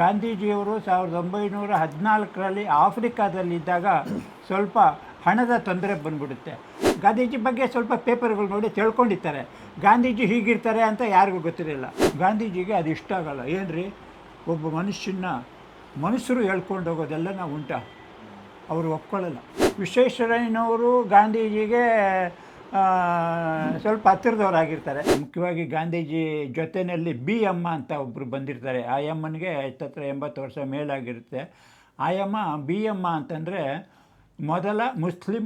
ಗಾಂಧೀಜಿಯವರು ಸಾವಿರದ ಒಂಬೈನೂರ ಹದಿನಾಲ್ಕರಲ್ಲಿ ಆಫ್ರಿಕಾದಲ್ಲಿದ್ದಾಗ ಸ್ವಲ್ಪ ಹಣದ ತೊಂದರೆ ಬಂದ್ಬಿಡುತ್ತೆ. ಗಾಂಧೀಜಿ ಬಗ್ಗೆ ಸ್ವಲ್ಪ ಪೇಪರ್ಗಳು ನೋಡಿ ತಿಳ್ಕೊಂಡಿರ್ತಾರೆ. ಗಾಂಧೀಜಿ ಹೀಗಿರ್ತಾರೆ ಅಂತ ಯಾರಿಗೂ ಗೊತ್ತಿರಲಿಲ್ಲ. ಗಾಂಧೀಜಿಗೆ ಅದು ಇಷ್ಟ ಆಗಲ್ಲ. ರೀ ಒಬ್ಬ ಮನುಷ್ಯನ ಮನುಷ್ಯರು ಹೇಳ್ಕೊಂಡು ಹೋಗೋದೆಲ್ಲ ನಾವು ಉಂಟ. ಅವರು ಒಪ್ಕೊಳ್ಳಲ್ಲ. ವಿಶ್ವೇಶ್ವರಯ್ಯನವರು ಗಾಂಧೀಜಿಗೆ ಸ್ವಲ್ಪ ಹತ್ತಿರದವರಾಗಿರ್ತಾರೆ. ಮುಖ್ಯವಾಗಿ ಗಾಂಧೀಜಿ ಜೊತೆಯಲ್ಲಿ ಬಿ ಅಮ್ಮ ಅಂತ ಒಬ್ಬರು ಬಂದಿರ್ತಾರೆ. ಆ ಅಮ್ಮನಿಗೆ ಹತ್ತತ್ರ ಎಂಬತ್ತು ವರ್ಷ ಮೇಲಾಗಿರುತ್ತೆ. ಆ ಅಮ್ಮ ಬಿ ಅಮ್ಮ ಅಂತಂದರೆ ಮೊದಲ ಮುಸ್ಲಿಂ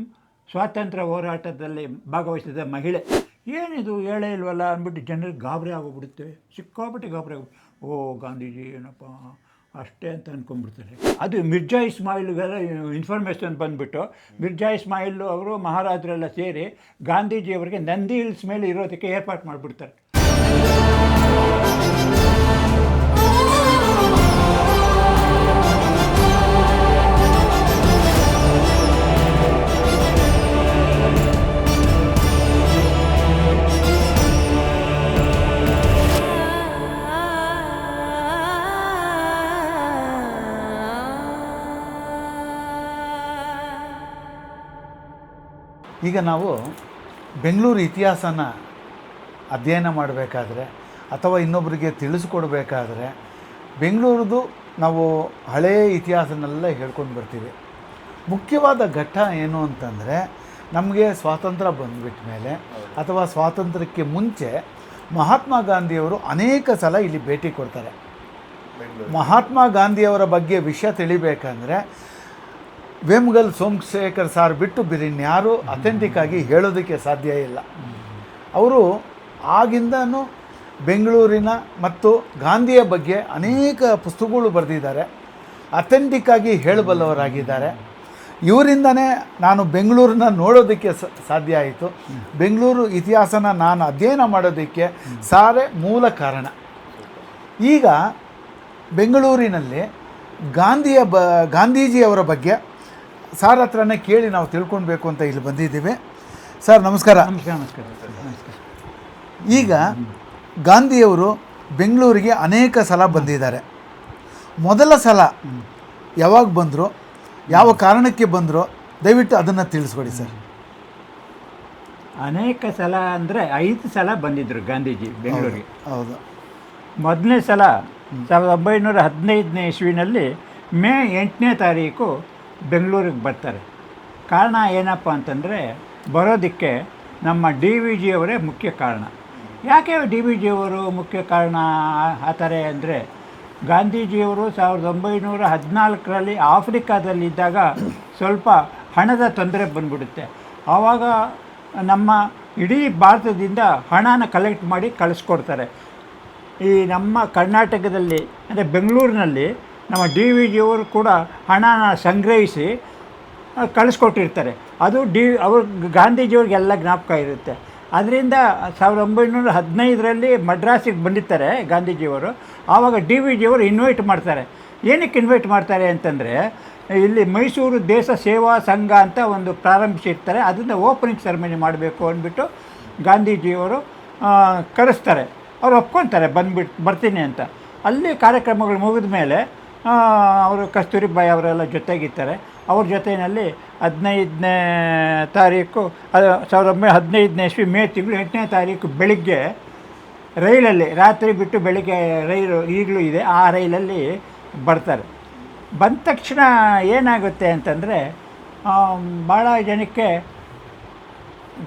ಸ್ವಾತಂತ್ರ್ಯ ಹೋರಾಟದಲ್ಲಿ ಭಾಗವಹಿಸಿದ ಮಹಿಳೆ. ಏನಿದು ಹೇಳೇ ಇಲ್ವಲ್ಲ ಅಂದ್ಬಿಟ್ಟು ಜನರಿಗೆ ಗಾಬರಿ ಆಗೋಗ್ಬಿಡುತ್ತೆ. ಸಿಕ್ಕಾಬಿಟ್ಟು ಗಾಬರಿ ಓ ಗಾಂಧೀಜಿ ಏನಪ್ಪ. ಅಷ್ಟೇ ಅಂತ ಅಂದ್ಕೊಂಡ್ಬಿಡ್ತಾರೆ ಅದು ಮಿರ್ಜಾ ಇಸ್ಮಾಯಿಲ್ಗೆಲ್ಲ ಇನ್ಫಾರ್ಮೇಷನ್ ಬಂದುಬಿಟ್ಟು ಮಿರ್ಜಾ ಇಸ್ಮಾಯಿಲ್ ಅವರು ಮಹಾರಾಜರೆಲ್ಲ ಸೇರಿ ಗಾಂಧೀಜಿಯವರಿಗೆ ನಂದಿ ಹಿಲ್ಸ್ ಮೇಲೆ ಇರೋದಕ್ಕೆ ಏರ್ಪಾಟ್ ಮಾಡಿಬಿಡ್ತಾರೆ. ಈಗ ನಾವು ಬೆಂಗಳೂರು ಇತಿಹಾಸನ ಅಧ್ಯಯನ ಮಾಡಬೇಕಾದ್ರೆ ಅಥವಾ ಇನ್ನೊಬ್ಬರಿಗೆ ತಿಳಿಸ್ಕೊಡ್ಬೇಕಾದ್ರೆ ಬೆಂಗಳೂರದು ನಾವು ಹಳೆಯ ಇತಿಹಾಸನೆಲ್ಲ ಹೇಳ್ಕೊಂಡು ಬರ್ತೀವಿ. ಮುಖ್ಯವಾದ ಘಟ್ಟ ಏನು ಅಂತಂದರೆ ನಮಗೆ ಸ್ವಾತಂತ್ರ್ಯ ಬಂದ್ಬಿಟ್ಟ ಮೇಲೆ ಅಥವಾ ಸ್ವಾತಂತ್ರ್ಯಕ್ಕೆ ಮುಂಚೆ ಮಹಾತ್ಮ ಗಾಂಧಿಯವರು ಅನೇಕ ಸಲ ಇಲ್ಲಿ ಭೇಟಿ ಕೊಡ್ತಾರೆ. ಮಹಾತ್ಮ ಗಾಂಧಿಯವರ ಬಗ್ಗೆ ವಿಷಯ ತಿಳಿಬೇಕಂದ್ರೆ ವೇಮಗಲ್ ಸೋಮಶೇಖರ್ ಸಾರ್ ಬಿಟ್ಟು ಬೇರೆನ್ಯಾರೂ ಅಥೆಂಟಿಕ್ಕಾಗಿ ಅಥೆಂಟಿಕ್ ಆಗಿ ಹೇಳೋದಕ್ಕೆ ಸಾಧ್ಯ ಇಲ್ಲ. ಅವರು ಆಗಿಂದನೂ ಬೆಂಗಳೂರಿನ ಮತ್ತು ಗಾಂಧಿಯ ಬಗ್ಗೆ ಅನೇಕ ಪುಸ್ತಕಗಳು ಬರೆದಿದ್ದಾರೆ. ಅಥೆಂಟಿಕ್ ಆಗಿ ಹೇಳಬಲ್ಲವರಾಗಿದ್ದಾರೆ. ಇವರಿಂದನೇ ನಾನು ಬೆಂಗಳೂರನ್ನ ನೋಡೋದಕ್ಕೆ ಸಾಧ್ಯ ಆಯಿತು. ಬೆಂಗಳೂರು ಇತಿಹಾಸನ ನಾನು ಅಧ್ಯಯನ ಮಾಡೋದಕ್ಕೆ ಸಾರೆ ಮೂಲ ಕಾರಣ. ಈಗ ಬೆಂಗಳೂರಿನಲ್ಲಿ ಗಾಂಧಿಯ ಬ, ಗಾಂಧೀಜಿಯವರ ಬಗ್ಗೆ ಸಾರ್ ಹತ್ರನೇ ಕೇಳಿ ನಾವು ತಿಳ್ಕೊಳ್ಬೇಕು ಅಂತ ಇಲ್ಲಿ ಬಂದಿದ್ದೀವಿ. ಸರ್ ನಮಸ್ಕಾರ. ನಮಸ್ಕಾರ ನಮಸ್ಕಾರ. ನಮಸ್ಕಾರ. ಈಗ ಗಾಂಧಿಯವರು ಬೆಂಗಳೂರಿಗೆ ಅನೇಕ ಸಲ ಬಂದಿದ್ದಾರೆ. ಮೊದಲ ಸಲ ಯಾವಾಗ ಬಂದರು ಯಾವ ಕಾರಣಕ್ಕೆ ಬಂದರು ದಯವಿಟ್ಟು ಅದನ್ನು ತಿಳಿಸ್ಕೊಡಿ ಸರ್. ಅನೇಕ ಸಲ ಅಂದರೆ ಐದು ಸಲ ಬಂದಿದ್ದರು ಗಾಂಧೀಜಿ ಬೆಂಗಳೂರಿಗೆ. ಹೌದು. ಮೊದಲನೇ ಸಲ ಸಾವಿರದ ಒಂಬೈನೂರ ಹದಿನೈದನೇ ಇಸ್ವಿನಲ್ಲಿ ಮೇ ಎಂಟನೇ ತಾರೀಕು ಬೆಂಗಳೂರಿಗೆ ಬರ್ತಾರೆ. ಕಾರಣ ಏನಪ್ಪ ಅಂತಂದರೆ, ಬರೋದಕ್ಕೆ ನಮ್ಮ ಡಿ ವಿ ಜಿಯವರೇ ಮುಖ್ಯ ಕಾರಣ. ಯಾಕೆ ಡಿ ವಿ ಜಿಯವರು ಮುಖ್ಯ ಕಾರಣ ಆತಾರೆ ಅಂದರೆ, ಗಾಂಧೀಜಿಯವರು ಸಾವಿರದ ಒಂಬೈನೂರ ಹದಿನಾಲ್ಕರಲ್ಲಿ ಆಫ್ರಿಕಾದಲ್ಲಿದ್ದಾಗ ಸ್ವಲ್ಪ ಹಣದ ತೊಂದರೆ ಬಂದ್ಬಿಡುತ್ತೆ. ಆವಾಗ ನಮ್ಮ ಇಡೀ ಭಾರತದಿಂದ ಹಣನ ಕಲೆಕ್ಟ್ ಮಾಡಿ ಕಳಿಸ್ಕೊಡ್ತಾರೆ. ಈ ನಮ್ಮ ಕರ್ನಾಟಕದಲ್ಲಿ, ಅಂದರೆ ಬೆಂಗಳೂರಿನಲ್ಲಿ ನಮ್ಮ ಡಿ ವಿ ಜಿಯವರು ಕೂಡ ಹಣನ ಸಂಗ್ರಹಿಸಿ ಕಳಿಸ್ಕೊಟ್ಟಿರ್ತಾರೆ. ಅದು ಡಿ, ಅವ್ರ ಗಾಂಧೀಜಿಯವ್ರಿಗೆಲ್ಲ ಜ್ಞಾಪಕ ಇರುತ್ತೆ. ಅದರಿಂದ ಸಾವಿರದ ಒಂಬೈನೂರ ಹದಿನೈದರಲ್ಲಿ ಮಡ್ರಾಸಿಗೆ ಬಂದಿರ್ತಾರೆ ಗಾಂಧೀಜಿಯವರು. ಆವಾಗ ಡಿ ವಿ ಜಿಯವರು ಇನ್ವೈಟ್ ಮಾಡ್ತಾರೆ. ಏನಕ್ಕೆ ಇನ್ವೈಟ್ ಮಾಡ್ತಾರೆ ಅಂತಂದರೆ, ಇಲ್ಲಿ ಮೈಸೂರು ದೇಶ ಸೇವಾ ಸಂಘ ಅಂತ ಒಂದು ಪ್ರಾರಂಭಿಸಿರ್ತಾರೆ. ಅದರಿಂದ ಓಪನಿಂಗ್ ಸೆರೆಮನಿ ಮಾಡಬೇಕು ಅಂದ್ಬಿಟ್ಟು ಗಾಂಧೀಜಿಯವರು ಕರೆಸ್ತಾರೆ. ಅವ್ರು ಒಪ್ಕೊತಾರೆ ಬಂದ್ಬಿಟ್ಟು ಬರ್ತೀನಿ ಅಂತ. ಅಲ್ಲಿ ಕಾರ್ಯಕ್ರಮಗಳು ಮುಗಿದ ಮೇಲೆ ಅವರು ಕಸ್ತೂರಿಬಾಯಿ ಅವರೆಲ್ಲ ಜೊತೆಗಿರ್ತಾರೆ ಅವ್ರ ಜೊತೆಯಲ್ಲಿ ಹದಿನೈದನೇ ತಾರೀಕು ಅದು ಸಾವಿರದ ಒಂಬೈನೂರ ಹದಿನೈದನೇ ಇಸ್ವಿ, ಮೇ ತಿಂಗಳು ಎಂಟನೇ ತಾರೀಕು ಬೆಳಿಗ್ಗೆ ರೈಲಲ್ಲಿ, ರಾತ್ರಿ ಬಿಟ್ಟು ಬೆಳಿಗ್ಗೆ ರೈಲು ಈಗಲೂ ಇದೆ, ಆ ರೈಲಲ್ಲಿ ಬರ್ತಾರೆ. ಬಂದ ತಕ್ಷಣ ಏನಾಗುತ್ತೆ ಅಂತಂದರೆ ಭಾಳ ಜನಕ್ಕೆ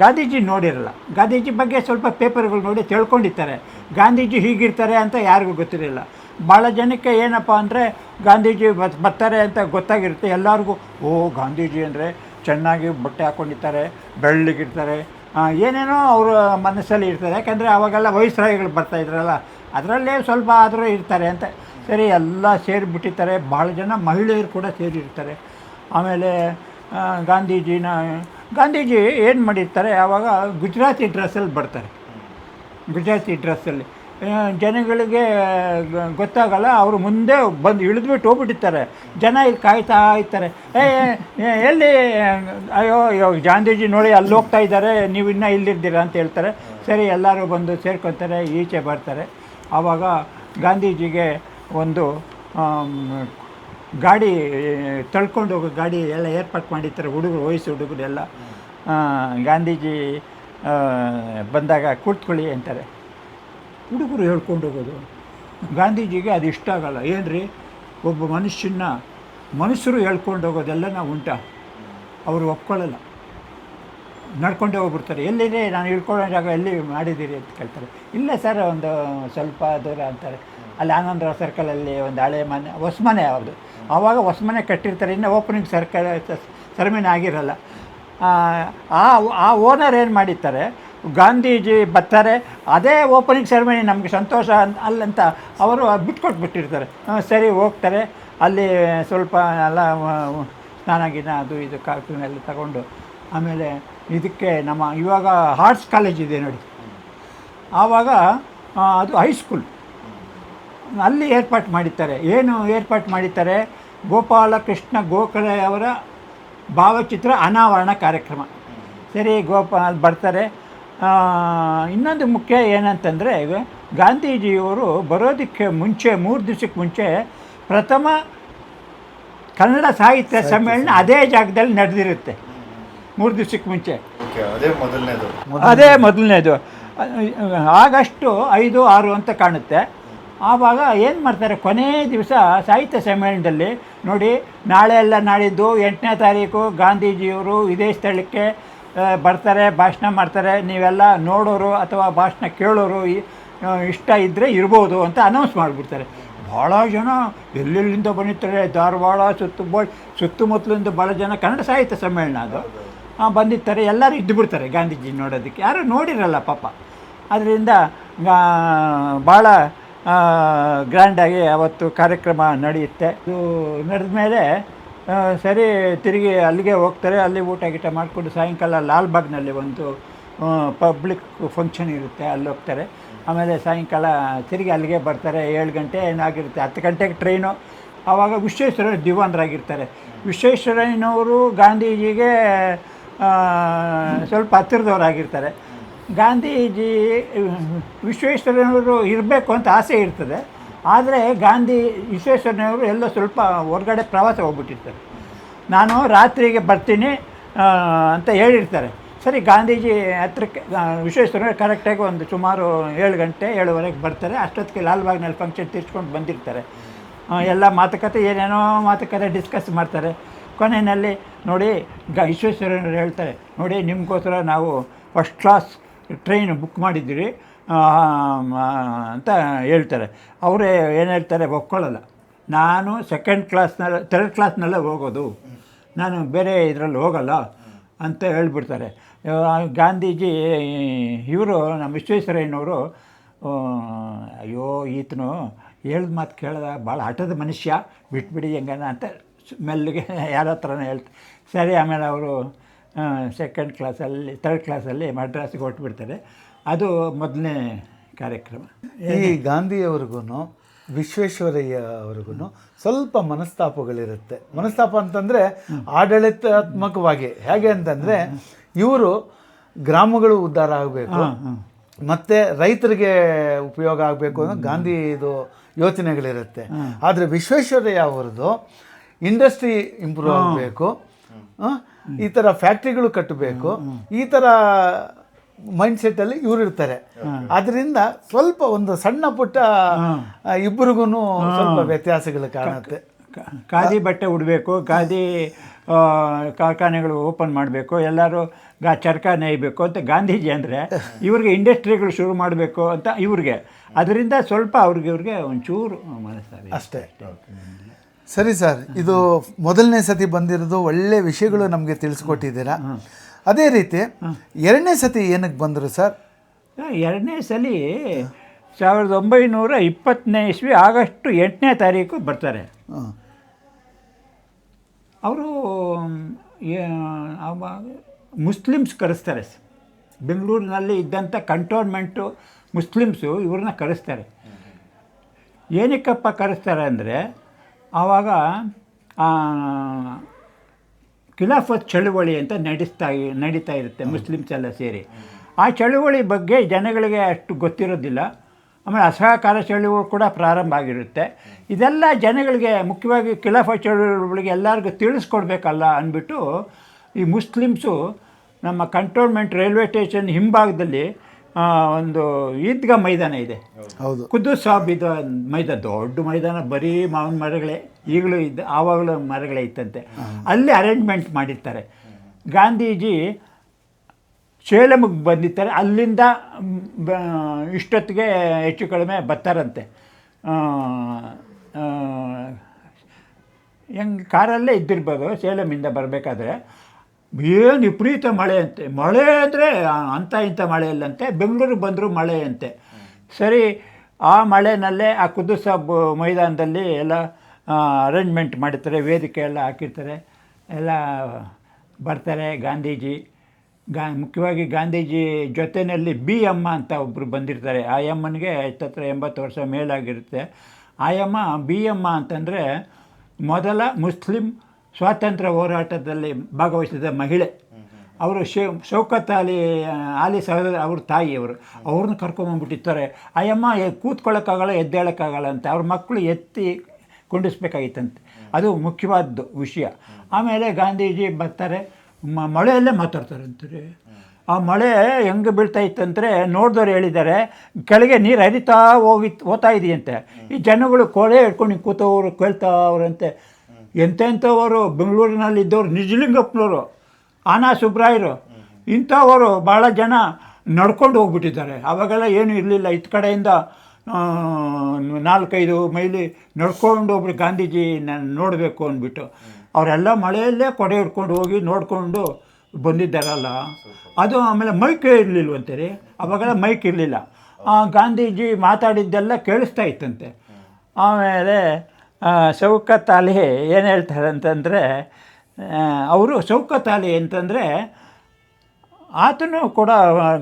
ಗಾಂಧೀಜಿ ನೋಡಿರಲ್ಲ. ಗಾಂಧೀಜಿ ಬಗ್ಗೆ ಸ್ವಲ್ಪ ಪೇಪರ್ಗಳು ನೋಡಿ ತಿಳ್ಕೊಂಡಿರ್ತಾರೆ. ಗಾಂಧೀಜಿ ಹೀಗಿರ್ತಾರೆ ಅಂತ ಯಾರಿಗೂ ಗೊತ್ತಿರಲಿಲ್ಲ. ಭಾಳ ಜನಕ್ಕೆ ಏನಪ್ಪ ಅಂದರೆ ಗಾಂಧೀಜಿ ಬರ್ತಾರೆ ಅಂತ ಗೊತ್ತಾಗಿರುತ್ತೆ. ಎಲ್ಲರಿಗೂ, ಓ, ಗಾಂಧೀಜಿ ಅಂದರೆ ಚೆನ್ನಾಗಿ ಬಟ್ಟೆ ಹಾಕ್ಕೊಂಡಿರ್ತಾರೆ ಬೆಳ್ಳಗಿರ್ತಾರೆ. ಏನೇನೋ ಅವರ ಮನಸ್ಸಲ್ಲಿ ಇರ್ತದೆ ಯಾಕೆಂದರೆ ಅವಾಗೆಲ್ಲ ವಯಸ್ಸರಾಯಿಗಳು ಬರ್ತಾಯಿದ್ರಲ್ಲ ಅದರಲ್ಲೇ ಸ್ವಲ್ಪ ಆದರೂ ಇರ್ತಾರೆ ಅಂತ. ಸರಿ, ಎಲ್ಲ ಸೇರಿಬಿಟ್ಟಿರ್ತಾರೆ. ಭಾಳ ಜನ ಮಹಿಳೆಯರು ಕೂಡ ಸೇರಿರ್ತಾರೆ. ಆಮೇಲೆ ಗಾಂಧೀಜಿನ, ಗಾಂಧೀಜಿ ಏನು ಮಾಡಿರ್ತಾರೆ? ಆವಾಗ ಗುಜರಾತಿ ಡ್ರೆಸ್ಸಲ್ಲಿ ಬರ್ತಾರೆ. ಗುಜರಾತಿ ಡ್ರೆಸ್ಸಲ್ಲಿ. ಜನಗಳಿಗೆ ಗೊತ್ತಾಗಲ್ಲ ಅವರು ಮುಂದೆ ಬಂದು ಇಳಿದ್ಬಿಟ್ಟು ಹೋಗ್ಬಿಟ್ಟಿರ್ತಾರೆ. ಜನ ಇಲ್ಲಿ ಕಾಯ್ತಾ ಇರ್ತಾರೆ. ಏ ಎಲ್ಲಿ ಅಯ್ಯೋ ಅಯ್ಯೋ ಗಾಂಧೀಜಿ ನೋಡಿ ಅಲ್ಲಿ ಹೋಗ್ತಾ ಇದ್ದಾರೆ ನೀವು ಇನ್ನೂ ಇಲ್ಲಿರ್ದಿರ ಅಂತ ಹೇಳ್ತಾರೆ. ಸರಿ ಎಲ್ಲರೂ ಬಂದು ಸೇರ್ಕೊತಾರೆ ಈಚೆ ಬರ್ತಾರೆ. ಆವಾಗ ಗಾಂಧೀಜಿಗೆ ಒಂದು ಗಾಡಿ ತಳ್ಕೊಂಡು ಹೋಗೋ ಗಾಡಿ ಎಲ್ಲ ಏರ್ಪಾಟ್ ಮಾಡಿರ್ತಾರೆ ಹುಡುಗರು ವಯಸ್ಸು ಹುಡುಗರು ಎಲ್ಲ ಆ, ಗಾಂಧೀಜಿ ಬಂದಾಗ ಕೂತ್ಕೊಳ್ಳಿ ಅಂತಾರೆ. ಹುಡುಗರು ಹೇಳ್ಕೊಂಡು ಹೋಗೋದು. ಗಾಂಧೀಜಿಗೆ ಅದು ಇಷ್ಟ ಆಗಲ್ಲ. ರೀ ಒಬ್ಬ ಮನುಷ್ಯನ ಮನುಷ್ಯರು ಹೇಳ್ಕೊಂಡು ಹೋಗೋದೆಲ್ಲ ನಾವು ಉಂಟ. ಅವರು ಒಪ್ಕೊಳ್ಳಲ್ಲ. ನಡ್ಕೊಂಡೇ ಹೋಗ್ಬಿಡ್ತಾರೆ. ಎಲ್ಲಿದೆ? ನಾನು ಇಳ್ಕೊಳ್ಳೋ ಜಾಗ ಎಲ್ಲಿ ಮಾಡಿದ್ದೀರಿ ಅಂತ ಕೇಳ್ತಾರೆ. ಇಲ್ಲ ಸರ್, ಒಂದು ಸ್ವಲ್ಪ ದೂರ ಅಂತಾರೆ. ಅಲ್ಲಿ ಆನಂದರಾವ್ ಸರ್ಕಲಲ್ಲಿ ಒಂದು ಹಳೆ ಮನೆ ಹೊಸ್ಮನೆ ಅವ್ರದ್ದು ಆವಾಗ ಹೊಸ್ಮನೆ ಕಟ್ಟಿರ್ತಾರೆ. ಇನ್ನು ಓಪನಿಂಗ್ ಸರ್ಕಲ್ ಸೆರೆಮನಿ ಆಗಿರಲ್ಲ. ಆ ಓನರ್ ಏನು ಮಾಡಿರ್ತಾರೆ? ಗಾಂಧೀಜಿ ಬರ್ತಾರೆ, ಅದೇ ಓಪನಿಂಗ್ ಸೆರೆಮನಿ ನಮಗೆ ಸಂತೋಷ ಅಂತ ಅಲ್ಲಂತ ಅವರು ಬಿಟ್ಕೊಟ್ಬಿಟ್ಟಿರ್ತಾರೆ. ಸರಿ ಹೋಗ್ತಾರೆ, ಅಲ್ಲಿ ಸ್ವಲ್ಪ ಎಲ್ಲ ಸ್ನಾನ ಗಿನ ಅದು ಇದು ಎಲ್ಲ ತಗೊಂಡು, ಆಮೇಲೆ ಇದಕ್ಕೆ ನಮ್ಮ ಇವಾಗ ಹಾರ್ಟ್ಸ್ ಕಾಲೇಜ್ ಇದೆ ನೋಡಿ. ಆವಾಗ ಅದು ಹೈಸ್ಕೂಲ್ ಅಲ್ಲಿ ಏರ್ಪಾಟ್ ಮಾಡಿದ್ದಾರೆ ಏನು ಏರ್ಪಾಟ್ ಮಾಡಿದ್ದಾರೆ ಗೋಪಾಲಕೃಷ್ಣ ಗೋಖಲೆ ಅವರ ಭಾವಚಿತ್ರ ಅನಾವರಣ ಕಾರ್ಯಕ್ರಮ. ಸರಿ ಗೋಪಾಲ್ ಬರ್ತಾರೆ. ಇನ್ನೊಂದು ಮುಖ್ಯ ಏನಂತಂದರೆ ಗಾಂಧೀಜಿಯವರು ಬರೋದಕ್ಕೆ ಮುಂಚೆ ಮೂರು ದಿವಸಕ್ಕೆ ಮುಂಚೆ ಪ್ರಥಮ ಕನ್ನಡ ಸಾಹಿತ್ಯ ಸಮ್ಮೇಳನ ಅದೇ ಜಾಗದಲ್ಲಿ ನಡೆದಿರುತ್ತೆ. ಮೂರು ದಿವಸಕ್ಕೆ ಮುಂಚೆ. ಅದೇ ಮೊದಲನೇದು. ಅದೇ ಮೊದಲನೇದು. ಆಗಸ್ಟು ಐದು ಆರು ಅಂತ ಕಾಣುತ್ತೆ. ಆವಾಗ ಏನು ಮಾಡ್ತಾರೆ? ಕೊನೆಯ ದಿವಸ ಸಾಹಿತ್ಯ ಸಮ್ಮೇಳನದಲ್ಲಿ ನೋಡಿ ನಾಳೆ ಎಲ್ಲ ನಾಡಿದ್ದು ಎಂಟನೇ ತಾರೀಕು ಗಾಂಧೀಜಿಯವರು ಇದೇ ಸ್ಥಳಕ್ಕೆ ಬರ್ತಾರೆ, ಭಾಷಣ ಮಾಡ್ತಾರೆ, ನೀವೆಲ್ಲ ನೋಡೋರು ಅಥವಾ ಭಾಷಣ ಕೇಳೋರು ಇಷ್ಟ ಇದ್ದರೆ ಇರ್ಬೋದು ಅಂತ ಅನೌನ್ಸ್ ಮಾಡಿಬಿಡ್ತಾರೆ. ಭಾಳ ಜನ ಎಲ್ಲೆಲ್ಲಿಂದ ಬಂದಿರ್ತಾರೆ, ಧಾರವಾಡ ಸುತ್ತ ಸುತ್ತಮುತ್ತಲಿಂದ ಭಾಳ ಜನ ಕನ್ನಡ ಸಾಹಿತ್ಯ ಸಮ್ಮೇಳನ ಅದು. ಬಂದಿರ್ತಾರೆ, ಎಲ್ಲರೂ ಇದ್ದು ಬಿಡ್ತಾರೆ ಗಾಂಧೀಜಿ ನೋಡೋದಕ್ಕೆ. ಯಾರು ನೋಡಿರಲ್ಲ ಪಾಪ. ಅದರಿಂದ ಭಾಳ ಗ್ರ್ಯಾಂಡಾಗಿ ಅವತ್ತು ಕಾರ್ಯಕ್ರಮ ನಡೆಯುತ್ತೆ. ಇದು ನಡೆದ ಮೇಲೆ ಸರಿ, ತಿರುಗಿ ಅಲ್ಲಿಗೆ ಹೋಗ್ತಾರೆ. ಅಲ್ಲಿ ಊಟ ಗೀಟ ಮಾಡಿಕೊಂಡು ಸಾಯಂಕಾಲ ಲಾಲ್ಬಾಗ್ನಲ್ಲಿ ಒಂದು ಪಬ್ಲಿಕ್ ಫಂಕ್ಷನ್ ಇರುತ್ತೆ. ಅಲ್ಲಿ ಹೋಗ್ತಾರೆ. ಆಮೇಲೆ ಸಾಯಂಕಾಲ ತಿರುಗಿ ಅಲ್ಲಿಗೆ ಬರ್ತಾರೆ. ಏಳು ಗಂಟೆ ಏನಾಗಿರುತ್ತೆ? ಹತ್ತು ಗಂಟೆಗೆ ಟ್ರೈನು. ಆವಾಗ ವಿಶ್ವೇಶ್ವರ ದಿವಾನರಾಗಿರ್ತಾರೆ. ವಿಶ್ವೇಶ್ವರಯ್ಯನವರು ಗಾಂಧೀಜಿಗೆ ಸ್ವಲ್ಪ ಹತ್ತಿರದವರಾಗಿರ್ತಾರೆ. ಗಾಂಧೀಜಿ ವಿಶ್ವೇಶ್ವರಯ್ಯನವರು ಇರಬೇಕು ಅಂತ ಆಸೆ ಇರ್ತದೆ. ಆದರೆ ಗಾಂಧಿ ವಿಶ್ವೇಶ್ವರಯ್ಯನವರು ಎಲ್ಲ ಸ್ವಲ್ಪ ಹೊರಗಡೆ ಪ್ರವಾಸ ಹೋಗ್ಬಿಟ್ಟಿರ್ತಾರೆ. ನಾನು ರಾತ್ರಿಗೆ ಬರ್ತೀನಿ ಅಂತ ಹೇಳಿರ್ತಾರೆ. ಸರಿ, ಗಾಂಧೀಜಿ ಹತ್ರಕ್ಕೆ ವಿಶ್ವೇಶ್ವರಯ್ಯ ಕರೆಕ್ಟಾಗಿ ಒಂದು ಸುಮಾರು ಏಳು ಗಂಟೆ, ಏಳುವರೆಗೆ ಬರ್ತಾರೆ. ಅಷ್ಟೊತ್ತಿಗೆ ಲಾಲ್ಬಾಗ್ನಲ್ಲಿ ಫಂಕ್ಷನ್ ತೀರ್ಸ್ಕೊಂಡು ಬಂದಿರ್ತಾರೆ. ಎಲ್ಲ ಮಾತುಕತೆ, ಏನೇನೋ ಮಾತುಕತೆ ಡಿಸ್ಕಸ್ ಮಾಡ್ತಾರೆ. ಕೊನೆಯಲ್ಲಿ ನೋಡಿ, ಗ ವಿಶ್ವೇಶ್ವರಯ್ಯನವರು ಹೇಳ್ತಾರೆ, ನೋಡಿ, ನಿಮಗೋಸ್ಕರ ನಾವು ಫಸ್ಟ್ ಕ್ಲಾಸ್ ಟ್ರೈನ್ ಬುಕ್ ಮಾಡಿದ್ದೀರಿ ಅಂತ ಹೇಳ್ತಾರೆ. ಅವರೇ ಏನು ಹೇಳ್ತಾರೆ ಒಪ್ಕೊಳ್ಳಲ್ಲ. ನಾನು ಸೆಕೆಂಡ್ ಕ್ಲಾಸ್ನಲ್ಲಿ ಥರ್ಡ್ ಕ್ಲಾಸ್ನಲ್ಲೇ ಹೋಗೋದು. ನಾನು ಬೇರೆ ಇದರಲ್ಲಿ ಹೋಗಲ್ಲ ಅಂತ ಹೇಳ್ಬಿಡ್ತಾರೆ. ಗಾಂಧೀಜಿ, ಇವರು ನಮ್ಮ ವಿಶ್ವೇಶ್ವರಯ್ಯನವರು ಅಯ್ಯೋ, ಈತನು ಹೇಳ್ದ ಮಾತು ಕೇಳ್ದ ಭಾಳ ಹಠದ ಮನುಷ್ಯ, ಬಿಟ್ಬಿಡಿ ಹೆಂಗನ ಅಂತ ಮೆಲ್ಲಿಗೆ ಯಾರ ಹತ್ರನೇ ಹೇಳ್ತಾರೆ ಸರಿ, ಆಮೇಲೆ ಅವರು ಸೆಕೆಂಡ್ ಕ್ಲಾಸಲ್ಲಿ ಥರ್ಡ್ ಕ್ಲಾಸಲ್ಲಿ ಮಡ್ರಾಸಿಗೆ ಹೊರಟುಬಿಡ್ತಾರೆ. ಅದು ಮೊದಲನೇ ಕಾರ್ಯಕ್ರಮ. ಈ ಗಾಂಧಿಯವ್ರಿಗೂ ವಿಶ್ವೇಶ್ವರಯ್ಯ ಅವ್ರಿಗೂ ಸ್ವಲ್ಪ ಮನಸ್ತಾಪಗಳಿರುತ್ತೆ. ಮನಸ್ತಾಪ ಅಂತಂದರೆ ಆಡಳಿತಾತ್ಮಕವಾಗಿ. ಹೇಗೆ ಅಂತಂದರೆ ಇವರು ಗ್ರಾಮಗಳು ಉದ್ಧಾರ ಆಗಬೇಕು ಮತ್ತು ರೈತರಿಗೆ ಉಪಯೋಗ ಆಗಬೇಕು ಅನ್ನೋ ಗಾಂಧಿದು ಯೋಚನೆಗಳಿರುತ್ತೆ. ಆದರೆ ವಿಶ್ವೇಶ್ವರಯ್ಯ ಅವ್ರದ್ದು ಇಂಡಸ್ಟ್ರಿ ಇಂಪ್ರೂವ್ ಆಗಬೇಕು ಈ ಥರ ಫ್ಯಾಕ್ಟ್ರಿಗಳು ಕಟ್ಟಬೇಕು ಈ ಥರ ಮೈಂಡ್ ಸೆಟ್ಟಲ್ಲಿ ಇವ್ರು ಇರ್ತಾರೆ. ಅದರಿಂದ ಸ್ವಲ್ಪ ಒಂದು ಸಣ್ಣ ಪುಟ್ಟ ಇಬ್ಬರಿಗೂ ಸ್ವಲ್ಪ ವ್ಯತ್ಯಾಸಗಳು ಕಾಣುತ್ತೆ. ಖಾದಿ ಬಟ್ಟೆ ಉಡಬೇಕು ಖಾದಿ ಕಾರ್ಖಾನೆಗಳು ಓಪನ್ ಮಾಡಬೇಕು ಎಲ್ಲರೂ ಗಾ ಚರ್ಕ ನೇಯಬೇಕು ಅಂತ ಗಾಂಧೀಜಿ ಅಂದರೆ ಇವ್ರಿಗೆ ಇಂಡಸ್ಟ್ರಿಗಳು ಶುರು ಮಾಡಬೇಕು ಅಂತ ಇವ್ರಿಗೆ. ಅದರಿಂದ ಸ್ವಲ್ಪ ಅವ್ರಿಗೆ ಇವ್ರಿಗೆ ಒಂಚೂರು ಮನಸ್ಸಾಗಿ ಅಷ್ಟೇ. ಸರಿ ಸರ್ ಇದು ಮೊದಲನೇ ಸತಿ ಬಂದಿರೋದು ಒಳ್ಳೆ ವಿಷಯಗಳು ನಮಗೆ ತಿಳಿಸ್ಕೊಟ್ಟಿದ್ದೀರಾ. ಅದೇ ರೀತಿ ಎರಡನೇ ಸತಿ ಏನಕ್ಕೆ ಬಂದರು ಸರ್? ಎರಡನೇ ಸಲಿ ಸಾವಿರದ ಒಂಬೈನೂರ ಇಪ್ಪತ್ತನೇ ಇಸ್ವಿ ಆಗಸ್ಟ್ ಎಂಟನೇ ತಾರೀಕು ಬರ್ತಾರೆ. ಅವರು ಮುಸ್ಲಿಮ್ಸ್ ಕರೆಸ್ತಾರೆ. ಬೆಂಗಳೂರಿನಲ್ಲಿ ಇದ್ದಂಥ ಕಂಟೋನ್ಮೆಂಟು ಮುಸ್ಲಿಮ್ಸು ಇವ್ರನ್ನ ಕರೆಸ್ತಾರೆ. ಏನಕ್ಕಪ್ಪ ಕರೆಸ್ತಾರೆ ಅಂದರೆ ಆವಾಗ ಖಿಲಾಫತ್ ಚಳುವಳಿ ಅಂತ ನಡೆಸ್ತಾ ನಡೀತಾ ಇರುತ್ತೆ ಮುಸ್ಲಿಮ್ಸ್ ಎಲ್ಲ ಸೇರಿ. ಆ ಚಳುವಳಿ ಬಗ್ಗೆ ಜನಗಳಿಗೆ ಅಷ್ಟು ಗೊತ್ತಿರೋದಿಲ್ಲ. ಆಮೇಲೆ ಅಸಹಕಾರ ಚಳುವಳಿ ಕೂಡ ಪ್ರಾರಂಭ ಆಗಿರುತ್ತೆ. ಇದೆಲ್ಲ ಜನಗಳಿಗೆ ಮುಖ್ಯವಾಗಿ ಖಿಲಾಫತ್ ಚಳುವಳಿಗಳಿಗೆ ಎಲ್ಲರಿಗೂ ತಿಳಿಸ್ಕೊಡ್ಬೇಕಲ್ಲ ಅಂದ್ಬಿಟ್ಟು ಈ ಮುಸ್ಲಿಮ್ಸು ನಮ್ಮ ಕಂಟೋನ್ಮೆಂಟ್ ರೈಲ್ವೆ ಸ್ಟೇಷನ್ ಹಿಂಭಾಗದಲ್ಲಿ ಒಂದು ಈದ್ಗಾ ಮೈದಾನ ಇದೆ. ಹೌದು. ಕುದ್ದು ಸಾಬ್ ಇದು ಮೈದಾನ ದೊಡ್ಡ ಮೈದಾನ ಬರೀ ಮಾವಿನ ಮರಗಳೇ. ಈಗಲೂ ಇದ್ದ ಆವಾಗಲೂ ಮರಗಳೇ ಇತ್ತಂತೆ. ಅಲ್ಲಿ ಅರೇಂಜ್ಮೆಂಟ್ ಮಾಡಿರ್ತಾರೆ. ಗಾಂಧೀಜಿ ಸೇಲಮಿಗೆ ಬಂದಿರ್ತಾರೆ. ಅಲ್ಲಿಂದ ಇಷ್ಟೊತ್ತಿಗೆ ಹೆಚ್ಚು ಕಡಿಮೆ ಬರ್ತಾರಂತೆ. ಹೆಂಗೆ ಕಾರಲ್ಲೇ ಇದ್ದಿರ್ಬೋದು ಸೇಲಮಿಂದ ಬರಬೇಕಾದ್ರೆ. ಏನು ವಿಪರೀತ ಮಳೆ ಅಂತೆ ಮಳೆ ಅಂದರೆ ಅಂಥ ಇಂಥ ಮಳೆ ಇಲ್ಲಂತೆ ಬೆಂಗಳೂರಿಗೆ ಬಂದರೂ ಮಳೆ ಅಂತೆ ಸರಿ, ಆ ಮಳೆನಲ್ಲೇ ಆ ಕುದುಸ ಮೈದಾನದಲ್ಲಿ ಎಲ್ಲ ಅರೇಂಜ್ಮೆಂಟ್ ಮಾಡಿರ್ತಾರೆ, ವೇದಿಕೆ ಎಲ್ಲ ಹಾಕಿರ್ತಾರೆ. ಎಲ್ಲ ಬರ್ತಾರೆ ಗಾಂಧೀಜಿ. ಗಾ, ಮುಖ್ಯವಾಗಿ ಗಾಂಧೀಜಿ ಜೊತೆಯಲ್ಲಿ ಬಿ ಅಮ್ಮ ಅಂತ ಒಬ್ಬರು ಬಂದಿರ್ತಾರೆ. ಆ ಅಮ್ಮನಿಗೆ ಹತ್ತತ್ರ ಎಂಬತ್ತು ವರ್ಷ ಮೇಲಾಗಿರುತ್ತೆ. ಆ ಅಮ್ಮ ಬಿ ಅಮ್ಮ ಅಂತಂದರೆ ಮೊದಲ ಮುಸ್ಲಿಂ ಸ್ವಾತಂತ್ರ್ಯ ಹೋರಾಟದಲ್ಲಿ ಭಾಗವಹಿಸಿದ ಮಹಿಳೆ. ಅವರು ಶೇ, ಶೌಕತ್ ಅಲಿ ಆಲಿ ಸಹೋದರ ಅವ್ರ ತಾಯಿಯವರು ಅವ್ರನ್ನ ಕರ್ಕೊಂಬಂದ್ಬಿಟ್ಟಿರ್ತಾರೆ ಅಯ್ಯಮ್ಮ ಕೂತ್ಕೊಳ್ಳೋಕ್ಕಾಗಲ್ಲ ಎದ್ದೇಳೋಕ್ಕಾಗಲ್ಲ ಅಂತ ಅವ್ರ ಮಕ್ಕಳು ಎತ್ತಿ ಕುಂಡಿಸ್ಬೇಕಾಗಿತ್ತಂತೆ. ಅದು ಮುಖ್ಯವಾದ್ದು ವಿಷಯ. ಆಮೇಲೆ ಗಾಂಧೀಜಿ ಬರ್ತಾರೆ. ಮ, ಮಳೆಯಲ್ಲೇ ಮಾತಾಡ್ತಾರೆ ಅಂತಾರೆ. ಆ ಮಳೆ ಹೆಂಗೆ ಬೀಳ್ತಾ ಇತ್ತಂದರೆ ನೋಡಿದವ್ರು ಹೇಳಿದ್ದಾರೆ, ಕೆಳಗೆ ನೀರು ಹರಿತಾ ಹೋಗಿ ಹೋಗ್ತಾ ಇದೆಯಂತೆ. ಈ ಜನಗಳು ಕೊಳೆ ಹಿಡ್ಕೊಂಡು ಕೂತವ್ರು ಕೇಳ್ತಾವ್ರಂತೆ. ಎಂತೆಂಥವರು ಬೆಂಗಳೂರಿನಲ್ಲಿ ಇದ್ದವರು ನಿಜಲಿಂಗಪ್ಪನವರು, ಆನಾ ಸುಬ್ರಾಯರು, ಇಂಥವರು ಭಾಳ ಜನ ನಡ್ಕೊಂಡು ಹೋಗ್ಬಿಟ್ಟಿದ್ದಾರೆ. ಆವಾಗೆಲ್ಲ ಏನೂ ಇರಲಿಲ್ಲ. ಇತ್ತ ಕಡೆಯಿಂದ ನಾಲ್ಕೈದು ಮೈಲಿ ನಡ್ಕೊಂಡು ಒಬ್ರು ಗಾಂಧೀಜಿ ನಾನು ನೋಡಬೇಕು ಅಂದ್ಬಿಟ್ಟು, ಅವರೆಲ್ಲ ಮಳೆಯಲ್ಲೇ ಕೊಡೆ ಹಿಡ್ಕೊಂಡು ಹೋಗಿ ನೋಡಿಕೊಂಡು ಬಂದಿದ್ದಾರಲ್ಲ. ಅದು ಆಮೇಲೆ ಮೈಕ್ ಇರಲಿಲ್ಲ ರೀ ಅವಾಗೆಲ್ಲ ಮೈಕ್ ಇರಲಿಲ್ಲ. ಗಾಂಧೀಜಿ ಮಾತಾಡಿದ್ದೆಲ್ಲ ಕೇಳಿಸ್ತಾ ಇತ್ತಂತೆ. ಆಮೇಲೆ ಶೌಕತ್ ಅಲಿ ಏನು ಹೇಳ್ತಾರೆ ಅಂತಂದರೆ ಅವರು ಶೌಕತ್ ಅಲಿ ಅಂತಂದರೆ, ಆತನು ಕೂಡ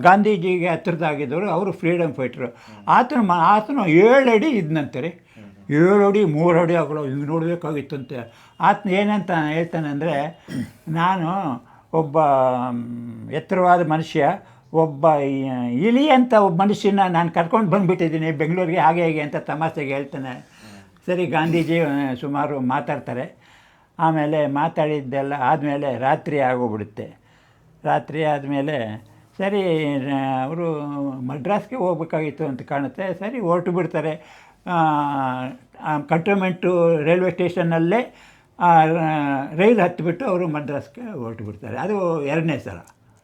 ಗಾಂಧೀಜಿಗೆ ಹತ್ತಿರದಾಗಿದ್ದವರು, ಅವರು ಫ್ರೀಡಮ್ ಫೈಟ್ರು. ಆತನು ಮ, ಆತನು ಏಳು ಅಡಿ ಇದ್ನಂತೆ ರೀ. ಏಳು ಅಡಿ ಮೂರು ಅಡಿ ಆಗಲ್ಲ ಹಿಂಗೆ ನೋಡಬೇಕಾಗಿತ್ತಂತೆ. ಆತನ ಏನಂತ ಹೇಳ್ತಾನೆ ಅಂದರೆ ನಾನು ಒಬ್ಬ ಎತ್ತರವಾದ ಮನುಷ್ಯ, ಒಬ್ಬ ಇಲಿ ಅಂತ ಒಬ್ಬ ಮನುಷ್ಯನ ನಾನು ಕರ್ಕೊಂಡು ಬಂದುಬಿಟ್ಟಿದ್ದೀನಿ, ಬೆಂಗಳೂರಿಗೆ ಹಾಗೆ ಹೇಗೆ ಅಂತ ತಮಾಷೆಗೆ ಹೇಳ್ತಾನೆ. ಸರಿ, ಗಾಂಧೀಜಿ ಸುಮಾರು ಮಾತಾಡ್ತಾರೆ. ಆಮೇಲೆ ಮಾತಾಡಿದ್ದೆಲ್ಲ ಆದಮೇಲೆ ರಾತ್ರಿ ಆಗೋಗ್ಬಿಡುತ್ತೆ. ರಾತ್ರಿ ಆದಮೇಲೆ, ಸರಿ ಅವರು ಮಡ್ರಾಸ್ಗೆ ಹೋಗ್ಬೇಕಾಗಿತ್ತು ಅಂತ ಕಾಣುತ್ತೆ. ಸರಿ, ಹೊರಟು ಬಿಡ್ತಾರೆ. ಕಂಟೋನ್ಮೆಂಟು ರೈಲ್ವೆ ಸ್ಟೇಷನ್ನಲ್ಲೇ ರೈಲು ಹತ್ತಿಬಿಟ್ಟು ಅವರು ಮಡ್ರಾಸ್ಗೆ ಹೊರಟು ಬಿಡ್ತಾರೆ. ಅದು ಎರಡನೇ ಸಲ.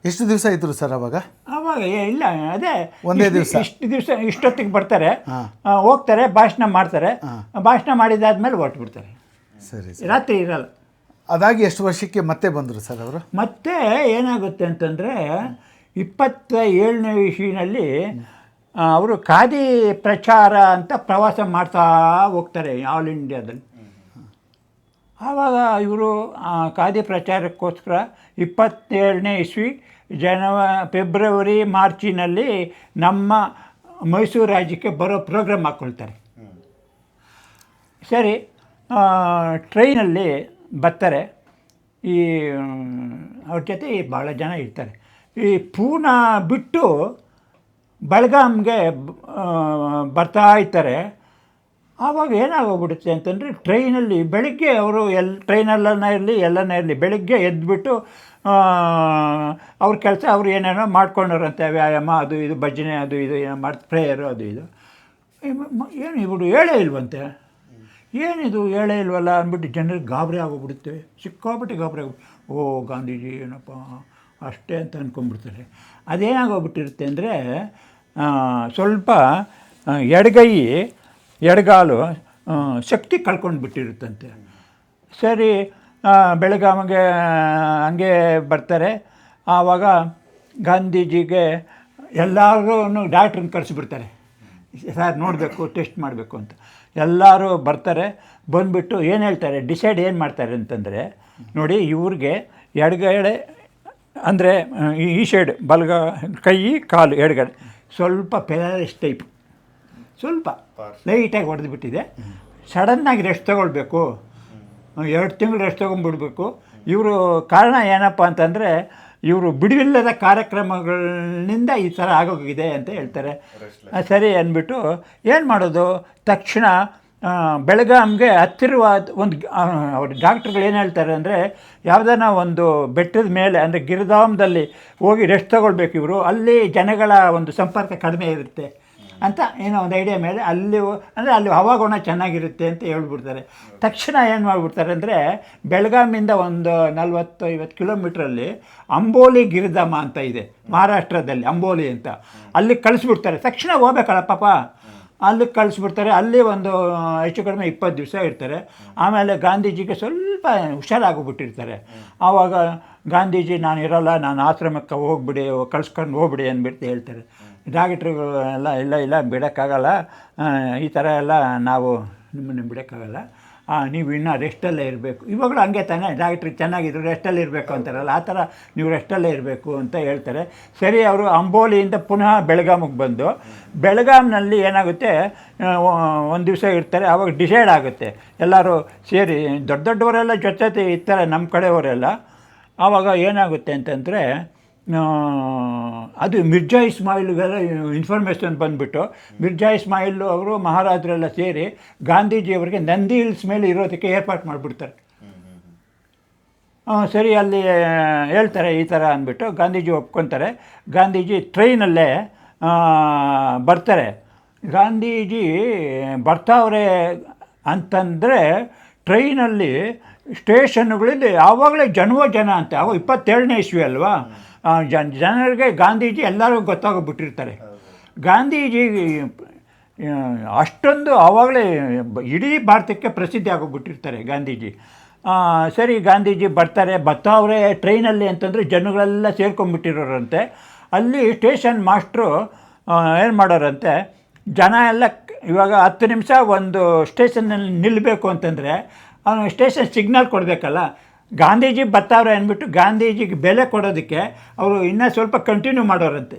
ಎಷ್ಟು ದಿವಸ ಇದ್ರು ಸರ್ ಅವಾಗ? ಅವಾಗ ಏ- ಇಲ್ಲ ಅದೇ ಒಂದೇ ದಿವಸ? ಇಷ್ಟು ದಿವಸ ಇಷ್ಟೊತ್ತಿಗೆ ಬರ್ತಾರೆ. ಆ, ಹೋಗ್ತಾರೆ ಭಾಷಣ ಮಾಡ್ತಾರೆ. ಭಾಷಣ ಮಾಡಿದಾದ್ಮೇಲೆ ಹೊರಟು ಬಿಡ್ತಾರೆ ಸರಿ ಸರ್. ರಾತ್ರಿ ಇರಲ್ಲ. ಅದಾಗಿ ಎಷ್ಟು ವರ್ಷಕ್ಕೆ ಮತ್ತೆ ಬಂದರು ಸರ್ ಅವರು? ಮತ್ತೆ ಏನಾಗುತ್ತೆ ಅಂತಂದರೆ ಇಪ್ಪತ್ತ ಏಳನೇ ಇಸ್ವಿನಲ್ಲಿ ಅವರು ಖಾದಿ ಪ್ರಚಾರ ಅಂತ ಪ್ರವಾಸ ಮಾಡ್ತಾ ಹೋಗ್ತಾರೆ ಆಲ್ ಇಂಡಿಯಾದಲ್ಲಿ. ಆವಾಗ ಇವರು ಖಾದಿ ಪ್ರಚಾರಕ್ಕೋಸ್ಕರ ಇಪ್ಪತ್ತೇಳನೇ ಇಸ್ವಿ ಜನವ, ಫೆಬ್ರವರಿ, ಮಾರ್ಚಿನಲ್ಲಿ ನಮ್ಮ ಮೈಸೂರು ರಾಜ್ಯಕ್ಕೆ ಬರೋ ಪ್ರೋಗ್ರಾಮ್ ಹಾಕ್ಕೊಳ್ತಾರೆ ಸರಿ ಟ್ರೈನಲ್ಲಿ ಬರ್ತಾರೆ. ಈ ಅವ್ರ ಜೊತೆ ಭಾಳ ಜನ ಇರ್ತಾರೆ. ಈ ಪೂನಾ ಬಿಟ್ಟು ಬೆಳಗಾಮ್ಗೆ ಬರ್ತಾ ಇರ್ತಾರೆ. ಆವಾಗ ಏನಾಗೋಗ್ಬಿಡುತ್ತೆ ಅಂತಂದರೆ ಟ್ರೈನಲ್ಲಿ ಬೆಳಗ್ಗೆ ಅವರು ಎಲ್ ಟ್ರೈನಲ್ಲನೇ ಇರಲಿ ಎಲ್ಲನೇ ಇರಲಿ, ಬೆಳಗ್ಗೆ ಎದ್ದುಬಿಟ್ಟು ಅವ್ರ ಕೆಲಸ ಅವ್ರು ಏನೇನೋ ಮಾಡ್ಕೊಂಡವ್ರಂತೆ ವ್ಯಾಯಾಮ, ಅದು ಇದು, ಭಜನೆ, ಅದು ಇದು, ಏನೋ ಮಾಡಿ, ಪ್ರೇಯರು, ಅದು ಇದು. ಏನು ಇವರು ಹೇಳೇ ಇಲ್ವಂತೆ? ಏನಿದು ಹೇಳೇ ಇಲ್ವಲ್ಲ ಅಂದ್ಬಿಟ್ಟು ಜನರಿಗೆ ಗಾಬರಿ ಆಗೋಗ್ಬಿಡುತ್ತೆ. ಸಿಕ್ಕಾಬಿಟ್ಟು ಗಾಬರಿ ಓ, ಗಾಂಧೀಜಿ, ಏನಪ್ಪ, ಅಷ್ಟೇ ಅಂತ ಅಂದ್ಕೊಂಡ್ಬಿಡ್ತಾರೆ ಅದೇನಾಗೋಗ್ಬಿಟ್ಟಿರುತ್ತೆ ಅಂದರೆ ಸ್ವಲ್ಪ ಎಡಗೈ ಎಡಗಾಲು ಶಕ್ತಿ ಕಳ್ಕೊಂಡು ಬಿಟ್ಟಿರುತ್ತಂತೆ. ಸರಿ ಬೆಳಗಾವಿಗೆ ಹಂಗೆ ಬರ್ತಾರೆ. ಆವಾಗ ಗಾಂಧೀಜಿಗೆ ಎಲ್ಲರೂ ಡಾಕ್ಟ್ರನ್ನ ಕಳಿಸ್ಬಿಡ್ತಾರೆ ಸರ್, ನೋಡಬೇಕು, ಟೆಸ್ಟ್ ಮಾಡಬೇಕು ಅಂತ. ಎಲ್ಲರೂ ಬರ್ತಾರೆ. ಬಂದುಬಿಟ್ಟು ಏನು ಹೇಳ್ತಾರೆ? ಡಿಸೈಡ್ ಏನು ಮಾಡ್ತಾರೆ ಅಂತಂದರೆ, ನೋಡಿ, ಇವ್ರಿಗೆ ಎಡಗಡೆ, ಅಂದರೆ, ಈ ಸೈಡ್ ಬಲ್ಗ, ಕೈ, ಕಾಲು, ಎಡಗಡೆ. ಸ್ವಲ್ಪ ಪೆರಾಲಿಸ್ ಟೈಪ್. ಸ್ವಲ್ಪ. ಲೈಟಾಗಿ ಹೊಡೆದು ಬಿಟ್ಟಿದೆ. ಸಡನ್ನಾಗಿ ರೆಸ್ಟ್ ತೊಗೊಳ್ಬೇಕು. ಎರಡು ತಿಂಗಳು ರೆಸ್ಟ್ ತೊಗೊಂಡ್ಬಿಡ್ಬೇಕು. ಇವರು ಕಾರಣ ಏನಪ್ಪ ಅಂತಂದರೆ ಇವರು ಬಿಡುವಿಲ್ಲದ ಕಾರ್ಯಕ್ರಮಗಳಿಂದ ಈ ಥರ ಆಗೋಗಿದೆ ಅಂತ ಹೇಳ್ತಾರೆ. ಸರಿ ಅಂದ್ಬಿಟ್ಟು ಏನು ಮಾಡೋದು? ತಕ್ಷಣ ಬೆಳಗಾಮ್ಗೆ ಬೆಳಗಾಂಗೆ ಹತ್ತಿರವಾದ ಒಂದು ಅವ್ರ ಡಾಕ್ಟ್ರುಗಳು ಏನು ಹೇಳ್ತಾರೆ ಅಂದರೆ ಯಾವುದನ್ನ ಒಂದು ಬೆಟ್ಟದ ಮೇಲೆ ಅಂದರೆ ಗಿರಿಧಾಮದಲ್ಲಿ ಹೋಗಿ ರೆಸ್ಟ್ ತಗೊಳ್ಬೇಕು ಇವರು. ಅಲ್ಲಿ ಜನಗಳ ಒಂದು ಸಂಪರ್ಕ ಕಡಿಮೆ ಇರುತ್ತೆ. ಅಂತ ಏನೋ ಒಂದು ಐಡಿಯಾ ಮೇಲೆ ಅಲ್ಲಿ ಅಂದರೆ ಅಲ್ಲಿ ಹವಾಗುಣ ಚೆನ್ನಾಗಿರುತ್ತೆ ಅಂತ ಹೇಳ್ಬಿಡ್ತಾರೆ. ತಕ್ಷಣ ಏನು ಮಾಡಿಬಿಡ್ತಾರೆ ಅಂದರೆ ಬೆಳಗಾಮಿಂದ ಒಂದು ನಲ್ವತ್ತು ಐವತ್ತು ಕಿಲೋಮೀಟ್ರಲ್ಲಿ ಅಂಬೋಲಿ ಗಿರಿಧಾಮ ಅಂತ ಇದೆ, ಮಹಾರಾಷ್ಟ್ರದಲ್ಲಿ ಅಂಬೋಲಿ ಅಂತ. ಅಲ್ಲಿ ಕಳಿಸ್ಬಿಡ್ತಾರೆ. ತಕ್ಷಣ ಹೋಗ್ಬೇಕಲ್ಲ ಪಾಪ. ಅಲ್ಲಿ ಕಳಿಸ್ಬಿಡ್ತಾರೆ. ಅಲ್ಲಿ ಒಂದು ಹೆಚ್ಚು ಕಡಿಮೆ ಇಪ್ಪತ್ತು ದಿವಸ ಇರ್ತಾರೆ. ಆಮೇಲೆ ಗಾಂಧೀಜಿಗೆ ಸ್ವಲ್ಪ ಹುಷಾರಾಗಿಬಿಟ್ಟಿರ್ತಾರೆ. ಆವಾಗ ಗಾಂಧೀಜಿ, ನಾನು ಇರೋಲ್ಲ, ನಾನು ಆಶ್ರಮಕ್ಕೆ ಹೋಗ್ಬಿಡಿ, ಕಳ್ಸ್ಕೊಂಡು ಹೋಗ್ಬಿಡಿ ಅಂದ್ಬಿಟ್ಟು ಹೇಳ್ತಾರೆ. ಡಾಕ್ಟ್ರುಗಳು ಎಲ್ಲ ಇಲ್ಲ ಇಲ್ಲ, ಬಿಡೋಕ್ಕಾಗಲ್ಲ. ಈ ಥರ ಎಲ್ಲ ನಾವು ನಿಮ್ಮನ್ನು ಬಿಡೋಕ್ಕಾಗಲ್ಲ. ನೀವು ಇನ್ನೂ ರೆಸ್ಟಲ್ಲೇ ಇರಬೇಕು. ಇವಾಗಲೂ ಹಂಗೆ ತಾನೇ ಡಾಕ್ಟ್ರಿ ಚೆನ್ನಾಗಿದ್ರು, ರೆಸ್ಟಲ್ಲಿ ಇರಬೇಕು ಅಂತಾರಲ್ಲ, ಆ ಥರ ನೀವು ರೆಸ್ಟಲ್ಲೇ ಇರಬೇಕು ಅಂತ ಹೇಳ್ತಾರೆ. ಸರಿ, ಅವರು ಅಂಬೋಲಿಯಿಂದ ಪುನಃ ಬೆಳಗಾಮಿಗೆ ಬಂದು, ಬೆಳಗಾಮ್ನಲ್ಲಿ ಏನಾಗುತ್ತೆ ಒಂದು ದಿವಸ ಇರ್ತಾರೆ ಆವಾಗ ಡಿಸೈಡ್ ಆಗುತ್ತೆ. ಎಲ್ಲರೂ ಸೇರಿ, ದೊಡ್ಡ ದೊಡ್ಡವರೆಲ್ಲ ಜೊತೆ ಇರ್ತಾರೆ ನಮ್ಮ ಕಡೆಯವರೆಲ್ಲ. ಆವಾಗ ಏನಾಗುತ್ತೆ ಅಂತಂದರೆ ಅದು ಮಿರ್ಜಾ ಇಸ್ಮಾಯಿಲ್ಗೆಲ್ಲ ಇನ್ಫಾರ್ಮೇಷನ್ ಬಂದುಬಿಟ್ಟು, ಮಿರ್ಜಾ ಇಸ್ಮಾಯಿಲ್ ಅವರು ಮಹಾರಾಜರೆಲ್ಲ ಸೇರಿ ಗಾಂಧೀಜಿಯವರಿಗೆ ನಂದಿ ಹಿಲ್ಸ್ ಮೇಲೆ ಇರೋದಕ್ಕೆ ಏರ್ಪಾಟ್ ಮಾಡಿಬಿಡ್ತಾರೆ. ಸರಿ, ಅಲ್ಲಿ ಹೇಳ್ತಾರೆ ಈ ಥರ ಅಂದ್ಬಿಟ್ಟು ಗಾಂಧೀಜಿ ಒಪ್ಕೊತಾರೆ. ಗಾಂಧೀಜಿ ಟ್ರೈನಲ್ಲೇ ಬರ್ತಾರೆ. ಗಾಂಧೀಜಿ ಬರ್ತಾವ್ರೆ ಅಂತಂದರೆ ಟ್ರೈನಲ್ಲಿ ಸ್ಟೇಷನ್ಗಳಲ್ಲಿ ಆವಾಗಲೇ ಜನವೋ ಜನ ಅಂತ ಅವು ಇಪ್ಪತ್ತೇಳನೇ ಇಸ್ವಿ ಅಲ್ವಾ? ಜನ ಜನರಿಗೆ ಗಾಂಧೀಜಿ ಎಲ್ಲರೂ ಗೊತ್ತಾಗೋಗ್ಬಿಟ್ಟಿರ್ತಾರೆ ಗಾಂಧೀಜಿ ಅಷ್ಟೊಂದು ಆವಾಗಲೇ ಇಡೀ ಭಾರತಕ್ಕೆ ಪ್ರಸಿದ್ಧಿ ಆಗೋಗ್ಬಿಟ್ಟಿರ್ತಾರೆ ಗಾಂಧೀಜಿ. ಸರಿ ಗಾಂಧೀಜಿ ಬರ್ತಾರೆ ಬರ್ತಾವ್ರೆ ಟ್ರೈನಲ್ಲಿ ಅಂತಂದರೆ ಜನಗಳೆಲ್ಲ ಸೇರ್ಕೊಂಡ್ಬಿಟ್ಟಿರೋರಂತೆ ಅಲ್ಲಿ ಸ್ಟೇಷನ್ ಮಾಸ್ಟ್ರು ಏನು ಮಾಡೋರಂತೆ, ಜನ ಎಲ್ಲ ಇವಾಗ ಹತ್ತು ನಿಮಿಷ ಒಂದು ಸ್ಟೇಷನ್ನಲ್ಲಿ ನಿಲ್ಲಬೇಕು ಅಂತಂದರೆ ಅವನು ಸ್ಟೇಷನ್ ಸಿಗ್ನಲ್ ಕೊಡಬೇಕಲ್ಲ. ಗಾಂಧೀಜಿ ಬರ್ತಾವ್ರೆ ಅಂದ್ಬಿಟ್ಟು ಗಾಂಧೀಜಿಗೆ ಬೆಲೆ ಕೊಡೋದಕ್ಕೆ ಅವರು ಇನ್ನೂ ಸ್ವಲ್ಪ ಕಂಟಿನ್ಯೂ ಮಾಡೋರಂತೆ.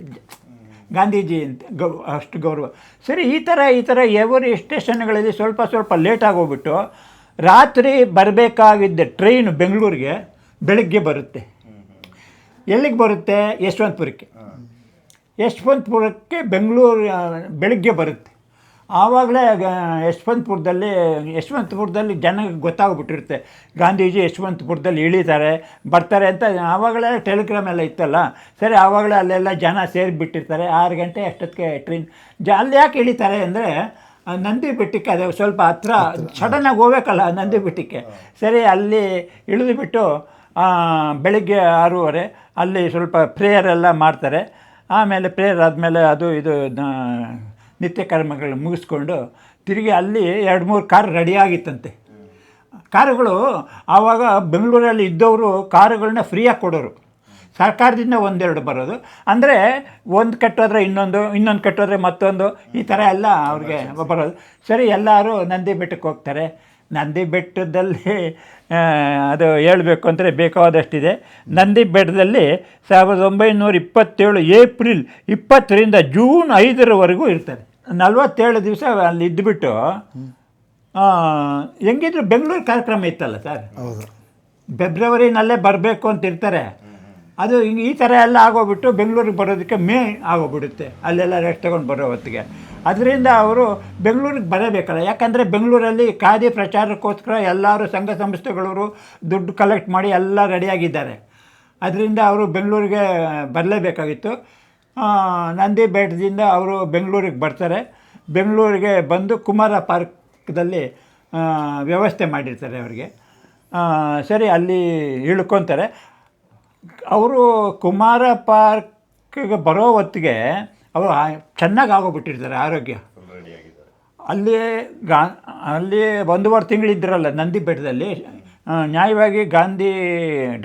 ಗಾಂಧೀಜಿ ಅಂತ ಗೌ, ಅಷ್ಟು ಗೌರವ. ಸರಿ, ಈ ಥರ ಈ ಥರ ಎವರಿ ಸ್ಟೇಷನ್ಗಳಲ್ಲಿ ಸ್ವಲ್ಪ ಸ್ವಲ್ಪ ಲೇಟ್ ಹೋಗ್ಬಿಟ್ಟು ರಾತ್ರಿ ಬರಬೇಕಾಗಿದ್ದ ಟ್ರೈನು ಬೆಂಗಳೂರಿಗೆ ಬೆಳಗ್ಗೆ ಬರುತ್ತೆ. ಎಲ್ಲಿಗೆ ಬರುತ್ತೆ? ಯಶವಂತಪುರಕ್ಕೆ. ಯಶವಂತಪುರಕ್ಕೆ ಬೆಂಗಳೂರು ಬೆಳಗ್ಗೆ ಬರುತ್ತೆ. ಆವಾಗಲೇ ಯಶವಂತಪುರದಲ್ಲಿ ಯಶವಂತಪುರದಲ್ಲಿ ಜನಕ್ಕೆ ಗೊತ್ತಾಗ್ಬಿಟ್ಟಿರುತ್ತೆ. ಗಾಂಧೀಜಿ ಯಶವಂತಪುರದಲ್ಲಿ ಇಳಿತಾರೆ ಬರ್ತಾರೆ ಅಂತ ಆವಾಗಲೇ ಟೆಲಿಗ್ರಾಮ್ ಎಲ್ಲ ಇತ್ತಲ್ಲ? ಸರಿ ಆವಾಗಲೇ ಅಲ್ಲೆಲ್ಲ ಜನ ಸೇರಿಬಿಟ್ಟಿರ್ತಾರೆ. ಆರು ಗಂಟೆ ಅಷ್ಟೊತ್ತಿಗೆ ಟ್ರೈನ್ ಜ ಅಲ್ಲಿ ಯಾಕೆ ಇಳಿತಾರೆ ಅಂದರೆ ನಂದಿ ಬೆಟ್ಟಕ್ಕೆ ಅದು ಸ್ವಲ್ಪ ಹತ್ರ ಸಡನ್ನಾಗಿ ಹೋಗ್ಬೇಕಲ್ಲ ನಂದಿ ಬೆಟ್ಟಕ್ಕೆ ಸರಿ ಅಲ್ಲಿ ಇಳಿದುಬಿಟ್ಟು ಬೆಳಿಗ್ಗೆ ಆರೂವರೆ ಅಲ್ಲಿ ಸ್ವಲ್ಪ ಪ್ರೇಯರ್ ಎಲ್ಲ ಮಾಡ್ತಾರೆ. ಆಮೇಲೆ ಪ್ರೇಯರ್ ಆದಮೇಲೆ ಅದು ಇದು ನಿತ್ಯ ಕರ್ಮಗಳನ್ನು ಮುಗಿಸ್ಕೊಂಡು ತಿರುಗಿ ಅಲ್ಲಿ ಎರಡು ಮೂರು ಕಾರ್ ರೆಡಿಯಾಗಿತ್ತಂತೆ ಕಾರುಗಳು ಆವಾಗ ಬೆಂಗಳೂರಲ್ಲಿ ಇದ್ದವರು ಕಾರುಗಳನ್ನ ಫ್ರೀಯಾಗಿ ಕೊಡೋರು. ಸರ್ಕಾರದಿಂದ ಒಂದೆರಡು ಬರೋದು. ಅಂದರೆ ಒಂದು ಕಟ್ಟೋದ್ರೆ ಇನ್ನೊಂದು ಇನ್ನೊಂದು ಕಟ್ಟೋದ್ರೆ ಮತ್ತೊಂದು, ಈ ಥರ ಎಲ್ಲ ಅವ್ರಿಗೆ ಬರೋದು. ಸರಿ, ಎಲ್ಲರೂ ನಂದಿ ಬೆಟ್ಟಕ್ಕೆ ಹೋಗ್ತಾರೆ. ನಂದಿ ಬೆಟ್ಟದಲ್ಲಿ ಅದು ಹೇಳಬೇಕು ಅಂದರೆ ಬೇಕಾದಷ್ಟಿದೆ. ನಂದಿ ಬೆಟ್ಟದಲ್ಲಿ ಸಾವಿರದ ಒಂಬೈನೂರ ಇಪ್ಪತ್ತೇಳು ಏಪ್ರಿಲ್ ಇಪ್ಪತ್ತರಿಂದ ಜೂನ್ ಐದರವರೆಗೂ ಇರ್ತಾರೆ ನಲ್ವತ್ತೇಳು ದಿವಸ ಅಲ್ಲಿ ಇದ್ದುಬಿಟ್ಟು ಹೆಂಗಿದ್ರು ಬೆಂಗಳೂರು ಕಾರ್ಯಕ್ರಮ ಇತ್ತಲ್ಲ ಸರ್? ಹೌದು. ಫೆಬ್ರವರಿನಲ್ಲೇ ಬರಬೇಕು ಅಂತ ಇರ್ತಾರೆ. ಅದು ಹಿಂಗೆ ಈ ಥರ ಎಲ್ಲ ಆಗೋಗ್ಬಿಟ್ಟು ಬೆಂಗಳೂರಿಗೆ ಬರೋದಕ್ಕೆ ಮೇ ಆಗೋಗ್ಬಿಡುತ್ತೆ. ಅಲ್ಲೆಲ್ಲ ರೆಸ್ಟ್ ತಗೊಂಡು ಬರೋ ಹೊತ್ತಿಗೆ. ಅದರಿಂದ ಅವರು ಬೆಂಗಳೂರಿಗೆ ಬರಬೇಕಲ್ಲ. ಯಾಕಂದರೆ ಬೆಂಗಳೂರಲ್ಲಿ ಖಾದಿ ಪ್ರಚಾರಕ್ಕೋಸ್ಕರ ಎಲ್ಲರೂ ಸಂಘ ಸಂಸ್ಥೆಗಳವರು ದುಡ್ಡು ಕಲೆಕ್ಟ್ ಮಾಡಿ ಎಲ್ಲ ರೆಡಿಯಾಗಿದ್ದಾರೆ ಅದರಿಂದ ಅವರು ಬೆಂಗಳೂರಿಗೆ ಬರಲೇಬೇಕಾಗಿತ್ತು. ನಂದಿ ಬೆಟ್ಟದಿಂದ ಅವರು ಬೆಂಗಳೂರಿಗೆ ಬರ್ತಾರೆ. ಬೆಂಗಳೂರಿಗೆ ಬಂದು ಕುಮಾರ ಪಾರ್ಕ್ದಲ್ಲಿ ವ್ಯವಸ್ಥೆ ಮಾಡಿರ್ತಾರೆ ಅವರಿಗೆ. ಸರಿ, ಅಲ್ಲಿ ಇಳ್ಕೊತಾರೆ. ಅವರು ಕುಮಾರ ಪಾರ್ಕ್ಗೆ ಬರೋ ಹೊತ್ತಿಗೆ ಅವರು ಚೆನ್ನಾಗಿ ಆಗೋಗ್ಬಿಟ್ಟಿರ್ತಾರೆ ಆರೋಗ್ಯ. ಅಲ್ಲಿ ಗಾ ಅಲ್ಲಿ ಒಂದುವರೆ ತಿಂಗಳಿದ್ದರಲ್ಲ ನಂದಿ ಬೆಟ್ಟದಲ್ಲಿ ನ್ಯಾಯವಾಗಿ ಗಾಂಧಿ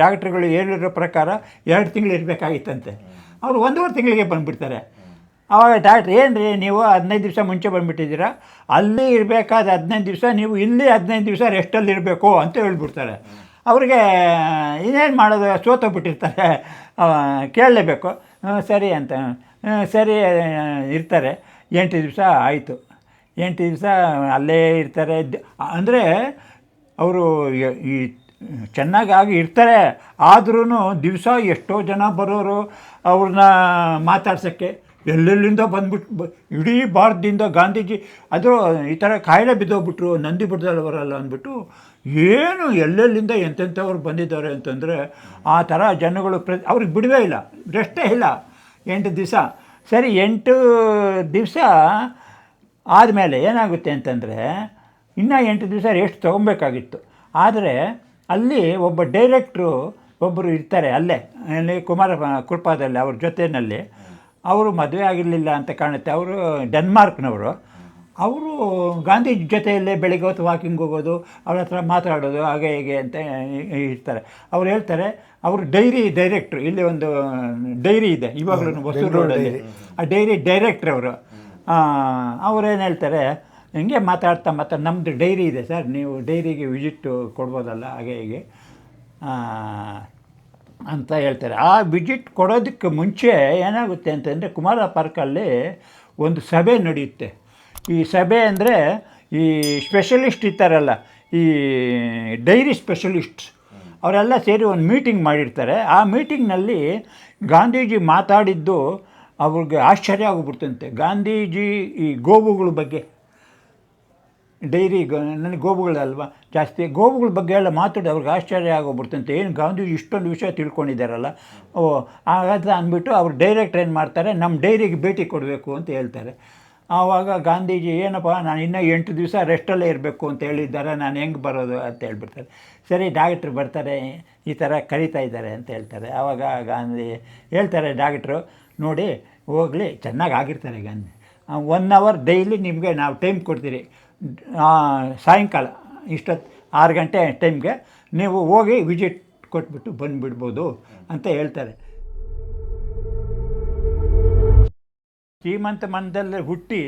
ಡಾಕ್ಟ್ರುಗಳು ಹೇಳಿರೋ ಪ್ರಕಾರ ಎರಡು ತಿಂಗಳು ಇರಬೇಕಾಗಿತ್ತಂತೆ. ಅವರು ಒಂದೂವರೆ ತಿಂಗಳಿಗೆ ಬಂದುಬಿಡ್ತಾರೆ. ಆವಾಗ ಡಾಕ್ಟ್ರ್ ಏನು ರೀ ನೀವು ಹದಿನೈದು ದಿವಸ ಮುಂಚೆ ಬಂದುಬಿಟ್ಟಿದ್ದೀರಾ? ಅಲ್ಲಿ ಇರಬೇಕಾದ ಹದಿನೈದು ದಿವಸ ನೀವು ಇಲ್ಲಿ ಹದಿನೈದು ದಿವಸ ರೆಸ್ಟಲ್ಲಿ ಇರಬೇಕು ಅಂತ ಹೇಳ್ಬಿಡ್ತಾರೆ. ಅವ್ರಿಗೆ ಇನ್ನೇನು ಮಾಡೋದು, ಸೋತೋಗ್ಬಿಟ್ಟಿರ್ತಾರೆ. ಕೇಳಲೇಬೇಕು. ಸರಿ ಅಂತ. ಸರಿ ಇರ್ತಾರೆ. ಎಂಟು ದಿವಸ ಆಯಿತು. ಎಂಟು ದಿವಸ ಅಲ್ಲೇ ಇರ್ತಾರೆ. ಅಂದರೆ ಅವರು ಈ ಚೆನ್ನಾಗಿ ಇರ್ತಾರೆ. ಆದ್ರೂ ದಿವಸ ಎಷ್ಟೋ ಜನ ಬರೋರು ಅವ್ರನ್ನ ಮಾತಾಡ್ಸೋಕ್ಕೆ. ಎಲ್ಲೆಲ್ಲಿಂದ ಬಂದ್ಬಿಟ್ಟು ಇಡೀ ಭಾರತದಿಂದ ಗಾಂಧೀಜಿ ಅದರ ಈ ಥರ ಕಾಯಿಲೆ ಬಿದ್ದೋಗ್ಬಿಟ್ರು, ನಂದಿ ಬಿಡ್ದಲ್ಲಿ ಬರಲ್ಲ ಅಂದ್ಬಿಟ್ಟು, ಏನು ಎಲ್ಲೆಲ್ಲಿಂದ ಎಂತೆಂಥವ್ರು ಬಂದಿದ್ದಾರೆ ಅಂತಂದರೆ, ಆ ಥರ ಜನಗಳು ಪ್ರ, ಅವ್ರಿಗೆ ಬಿಡುವೇ ಇಲ್ಲ ರೆಸ್ಟೇ ಇಲ್ಲ, ಎಂಟು ದಿವಸ. ಸರಿ, ಎಂಟು ದಿವಸ ಆದಮೇಲೆ ಏನಾಗುತ್ತೆ ಅಂತಂದರೆ, ಇನ್ನೂ ಎಂಟು ದಿವಸ ರೆಸ್ಟ್ ತೊಗೊಬೇಕಾಗಿತ್ತು ಆದರೆ, ಅಲ್ಲಿ ಒಬ್ಬ ಡೈರೆಕ್ಟ್ರು ಒಬ್ಬರು ಇರ್ತಾರೆ ಅಲ್ಲೇ, ಅಲ್ಲಿ ಕುಮಾರ ಕೃಪಾದಲ್ಲಿ ಅವ್ರ ಜೊತೆಯಲ್ಲಿ. ಅವರು ಮದುವೆ ಆಗಿರಲಿಲ್ಲ ಅಂತ ಕಾಣುತ್ತೆ. ಅವರು ಡೆನ್ಮಾರ್ಕ್ನವರು. ಅವರು ಗಾಂಧಿ ಜೊತೆಯಲ್ಲೇ ಬೆಳಿಗ್ಗೆ ಹೊತ್ತು ವಾಕಿಂಗ್ ಹೋಗೋದು ಅವ್ರ ಹತ್ರ ಮಾತಾಡೋದು ಹಾಗೆ ಹೇಗೆ ಅಂತ ಇರ್ತಾರೆ ಅವ್ರು ಹೇಳ್ತಾರೆ ಅವರು ಡೈರಿ ಡೈರೆಕ್ಟ್ರು. ಇಲ್ಲಿ ಒಂದು ಡೈರಿ ಇದೆ ಇವಾಗಲೂ ಹೊಸೂರು ರೋಡಲ್ಲಿ. ಆ ಡೈರಿ ಡೈರೆಕ್ಟ್ರ್ ಅವರು ಅವ್ರೇನು ಹೇಳ್ತಾರೆ ಹಿಂಗೆ ಮಾತಾಡ್ತಾ ಮತ್ತೆ ನಮ್ಮದು ಡೈರಿ ಇದೆ ಸರ್ ನೀವು ಡೈರಿಗೆ ವಿಸಿಟ್ ಕೊಡ್ಬೋದಲ್ಲ ಹಾಗೆ ಹೀಗೆ. ಅಂತ ಹೇಳ್ತಾರೆ. ಆ ವಿಜಿಟ್ ಕೊಡೋದಕ್ಕೆ ಮುಂಚೆ ಏನಾಗುತ್ತೆ ಅಂತಂದರೆ ಕುಮಾರ ಪಾರ್ಕಲ್ಲಿ ಒಂದು ಸಭೆ ನಡೆಯುತ್ತೆ. ಈ ಸಭೆ ಅಂದರೆ ಈ ಸ್ಪೆಷಲಿಸ್ಟ್ ಇರ್ತಾರಲ್ಲ, ಈ ಡೈರಿ ಸ್ಪೆಷಲಿಸ್ಟ್ ಅವರೆಲ್ಲ ಸೇರಿ ಒಂದು ಮೀಟಿಂಗ್ ಮಾಡಿರ್ತಾರೆ. ಆ ಮೀಟಿಂಗ್ನಲ್ಲಿ ಗಾಂಧೀಜಿ ಮಾತಾಡಿದ್ದು ಅವ್ರಿಗೆ ಆಶ್ಚರ್ಯ ಆಗಿಬಿಡ್ತಂತೆ ಗಾಂಧೀಜಿ ಈ ಗೋವುಗಳ ಬಗ್ಗೆ ಡೈರಿ ನನಗೆ ಗೋಬುಗಳಲ್ವ ಜಾಸ್ತಿ. ಗೋಬುಗಳ ಬಗ್ಗೆ ಎಲ್ಲ ಮಾತಾಡಿ, ಅವ್ರಿಗೆ ಆಶ್ಚರ್ಯ ಆಗೋಗ್ಬಿಡ್ತಂತೆ ಏನು ಗಾಂಧೀಜಿ ಇಷ್ಟೊಂದು ವಿಷಯ ತಿಳ್ಕೊಂಡಿದ್ದಾರಲ್ಲ? ಓ, ಹಾಗಾದ್ರೆ ಅಂದ್ಬಿಟ್ಟು ಅವ್ರು ಡೈರೆಕ್ಟ್ ಏನು ಮಾಡ್ತಾರೆ? ನಮ್ಮ ಡೈರಿಗೆ ಭೇಟಿ ಕೊಡಬೇಕು ಅಂತ ಹೇಳ್ತಾರೆ. ಆವಾಗ ಗಾಂಧೀಜಿ, ಏನಪ್ಪ, ನಾನು ಇನ್ನೂ ಎಂಟು ದಿವಸ ರೆಸ್ಟಲ್ಲೇ ಇರಬೇಕು ಅಂತ ಹೇಳಿದ್ದಾರೆ. ನಾನು ಹೆಂಗೆ ಬರೋದು ಅಂತ ಹೇಳ್ಬಿಡ್ತಾರೆ. ಸರಿ, ಡಾಕ್ಟ್ರು ಬರ್ತಾರೆ, ಈ ಥರ ಕರೀತಾ ಇದ್ದಾರೆ ಅಂತ ಹೇಳ್ತಾರೆ. ಆವಾಗ ಗಾಂಧಿ ಹೇಳ್ತಾರೆ ಡಾಕ್ಟ್ರು, ನೋಡಿ, ಹೋಗಲಿ, ಚೆನ್ನಾಗಿ ಆಗಿರ್ತಾರೆ ಗಾಂಧಿ ಒನ್ ಅವರ್ ಡೈಲಿ ನಿಮಗೆ ನಾವು ಟೈಮ್ ಕೊಡ್ತೀರಿ. ಸಾಯಂಕಾಲ ಇಷ್ಟೊತ್ತು ಆರು ಗಂಟೆ ಟೈಮ್ಗೆ ನೀವು ಹೋಗಿ ವಿಸಿಟ್ ಕೊಟ್ಬಿಟ್ಟು ಬಂದುಬಿಡ್ಬೋದು ಅಂತ ಹೇಳ್ತಾರೆ. ಶ್ರೀಮಂತ ಮನದಲ್ಲಿ ಹುಟ್ಟಿ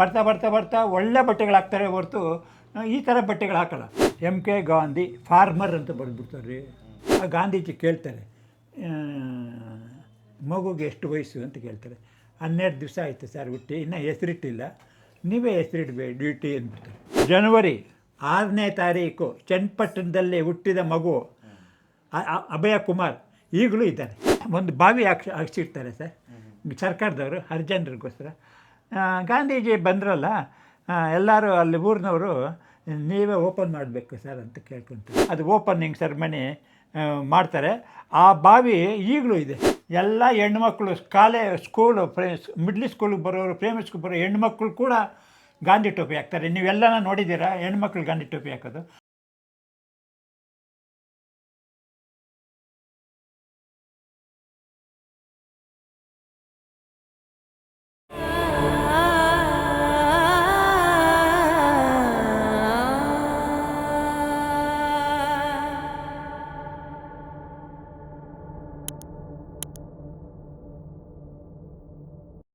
ಬರ್ತಾ ಬರ್ತಾ ಬರ್ತಾ ಒಳ್ಳೆ ಬಟ್ಟೆಗಳು ಹಾಕ್ತಾರೆ ಹೊರತು, ಈ ಥರ ಬಟ್ಟೆಗಳು ಹಾಕಲ್ಲ. ಎಂ ಕೆ ಗಾಂಧಿ ಫಾರ್ಮರ್ ಅಂತ ಬರೆದ್ಬಿಡ್ತಾರೆ. ಆ ಗಾಂಧೀಜಿ ಕೇಳ್ತಾರೆ ಮಗುಗೆ ಎಷ್ಟು ವಯಸ್ಸು ಅಂತ ಕೇಳ್ತಾರೆ. ಹನ್ನೆರಡು ದಿವಸ ಆಯಿತು ಸರ್ ಹುಟ್ಟಿ, ಇನ್ನೂ ಹೆಸರಿಟ್ಟಿಲ್ಲ. ನೀವೇ ಹೆಸರಿಡಬೇಡಿ ಡ್ಯೂಟಿ ಅಂದ್ಬಿಟ್ಟು ಜನವರಿ ಆರನೇ ತಾರೀಕು ಚನ್ನಪಟ್ಟಣದಲ್ಲಿ ಹುಟ್ಟಿದ ಮಗು ಅಭಯ ಕುಮಾರ್ ಈಗಲೂ ಇದ್ದಾರೆ ಒಂದು ಬಾವಿ ಹಾಕ್ಸಿ ಹಾಕ್ಸಿಡ್ತಾರೆ ಸರ್. ಸರ್ಕಾರದವರು ಹರಿಜನರಿಗೋಸ್ಕರ ಗಾಂಧೀಜಿ ಬಂದ್ರಲ್ಲ ಎಲ್ಲರೂ ಅಲ್ಲಿ ಊರಿನವರು ನೀವೇ ಓಪನ್ ಮಾಡಬೇಕು ಸರ್ ಅಂತ ಕೇಳ್ಕೊತಾರೆ. ಅದು ಓಪನಿಂಗ್ ಸೆರೆಮನಿ ಮಾಡ್ತಾರೆ. ಆ ಬಾವಿ ಈಗಲೂ ಇದೆ. ಎಲ್ಲ ಹೆಣ್ಮಕ್ಳು ಕಾಲೇ ಸ್ಕೂಲು ಪ್ರೇ ಮಿಡ್ಲ್ ಸ್ಕೂಲಿಗೆ ಬರೋರು ಪ್ರೈಮರಿ ಸ್ಕೂಲ್ ಬರೋ ಹೆಣ್ಮಕ್ಳು ಕೂಡ ಗಾಂಧಿ ಟೋಪಿ ಹಾಕ್ತಾರೆ. ನೀವೆಲ್ಲನ ನೋಡಿದ್ದೀರಾ? ಹೆಣ್ಮಕ್ಳು ಗಾಂಧಿ ಟೋಪಿ ಹಾಕೋದು.